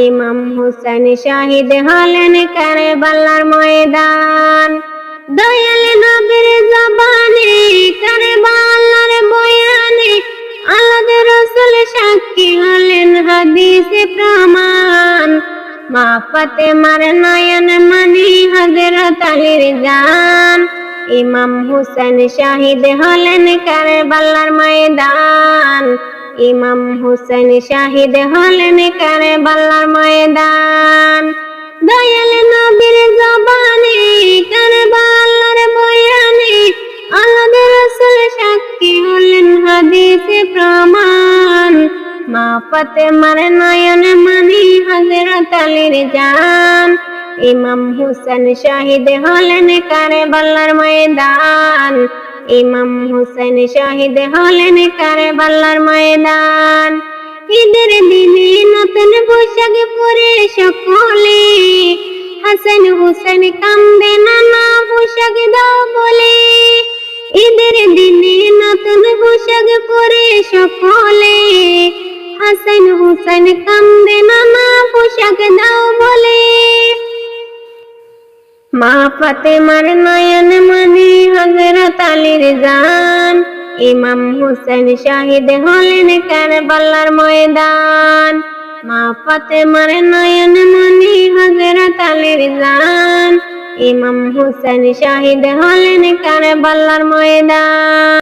ইমাম হুসাইন শহীদ হলেন কারবালার ময়দান। দয়াল নবীর জবানে কারবালার বয়ানে আলাদা রসুল সাক্ষী হলেন হাদিসে প্রমাণ। মা ফাতেমার নয়ন মনি হযরত আলীর জান। ইমাম হুসেন শাহিদ হলেন কারবালার ময়দান। ইমাম হুসেন শাহিদ হলেন কারবালার ময়দান। দয়াল নবীর জবানে কারবালার বয়ানে আলাদা রাসূল সাক্ষী হলেন হাদিসে প্রমাণ। মা ফাতেমার নয়ন মানি হযরত আলীর জান। ইমাম হুসেন শাহিদ হলেন কারবালার ময়দান। ইমাম হুসেন শাহিদ হলেন কারে কারবালার ময়দান। ঈদের দিনে নতুন পোশাক পরে সকলে হাসান হুসেন কান্দে নানা পোশাক দাও বলে। ঈদের দিনে নতুন পোশাক পরে সকলে হাসান হুসেন কান্দে মা ফাতেমার নয়ন মনি হজরত আলীর জান। ইমাম হুসেন শাহিদ হলেন কারবালার ময়দান। মা ফাতেমার নয়ন মনি হজরত আলীর জান। ইমাম হোসেন শাহিদ হলেন কারবালার ময়দান।